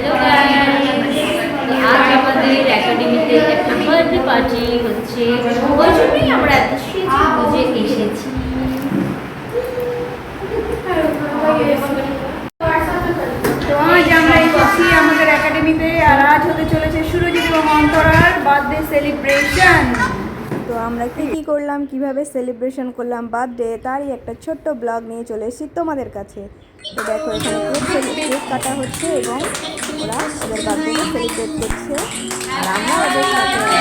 Hello আজ আমাদের একাডেমিতে একটা বার্থডে পার্টি হচ্ছে। ওই জন্যই আমরা এত সেজে এসেছি। আমাদের একাডেমিতে আর আজ হতে চলেছে সুরজিৎ এবং অন্তরার বার্থডে সেলিব্রেশন তো আমরা কি কি করলাম, কীভাবে সেলিব্রেশন করলাম বার্থডে তারই একটা ছোট্ট ব্লগ নিয়ে চলে এসেছি তোমাদের কাছে। তো দেখো, এখানে কেক কাটা হচ্ছে এবং ওরা ওদের বার্থডেকে সেলিব্রেট করছে। আছি।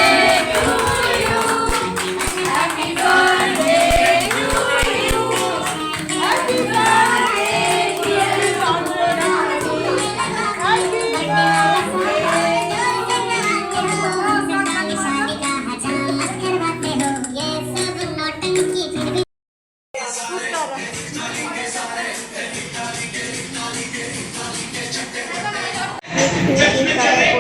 কেক কেক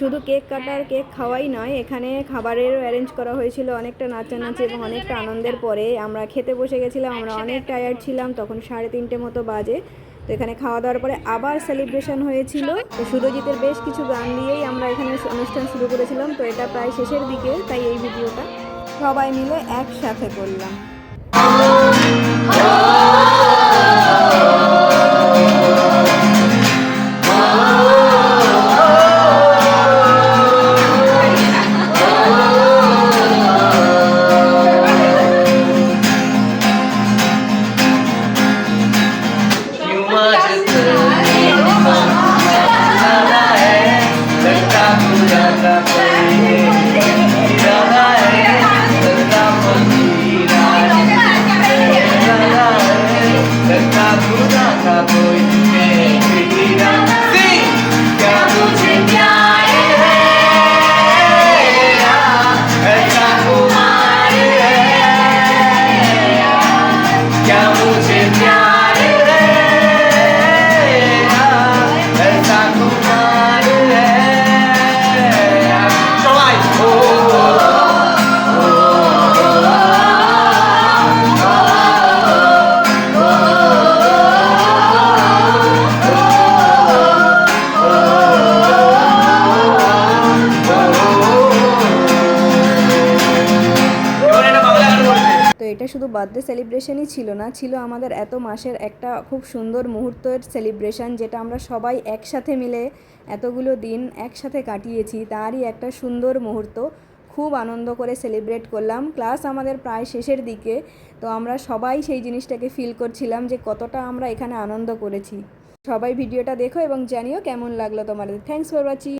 শুধু কেক কাটার কেক খাওয়াই নয় এখানে খাবারেরও অ্যারেঞ্জ করা হয়েছিল অনেকটা নাচানাচি এবং অনেকটা আনন্দের পরে আমরা খেতে বসে গেছিলাম আমরা অনেক টায়ার্ড ছিলাম তখন সাড়ে তিনটে মতো বাজে। তো এখানে খাওয়া দাওয়ার পরে আবার সেলিব্রেশন হয়েছিল। তো সুরজিতের বেশ কিছু গান দিয়েই আমরা এখানে অনুষ্ঠান শুরু করেছিলাম তো এটা প্রায় শেষের দিকে তাই এই ভিডিওটা সবাই মিলে একসাথে করলাম। এটা শুধু বার্থডে সেলিব্রেশনই ছিল না, ছিল আমাদের এত মাসের একটা খুব সুন্দর মুহূর্তের সেলিব্রেশন যেটা আমরা সবাই একসাথে মিলে এতগুলো দিন একসাথে কাটিয়েছি, তারই একটা সুন্দর মুহূর্ত। খুব আনন্দ করে সেলিব্রেট করলাম। ক্লাস আমাদের প্রায় শেষের দিকে, তো আমরা সবাই সেই জিনিসটাকে ফিল করছিলাম যে কতটা আমরা এখানে আনন্দ করেছি। সবাই ভিডিওটা দেখো এবং জানিও কেমন লাগল তোমাদের। Thanks for watching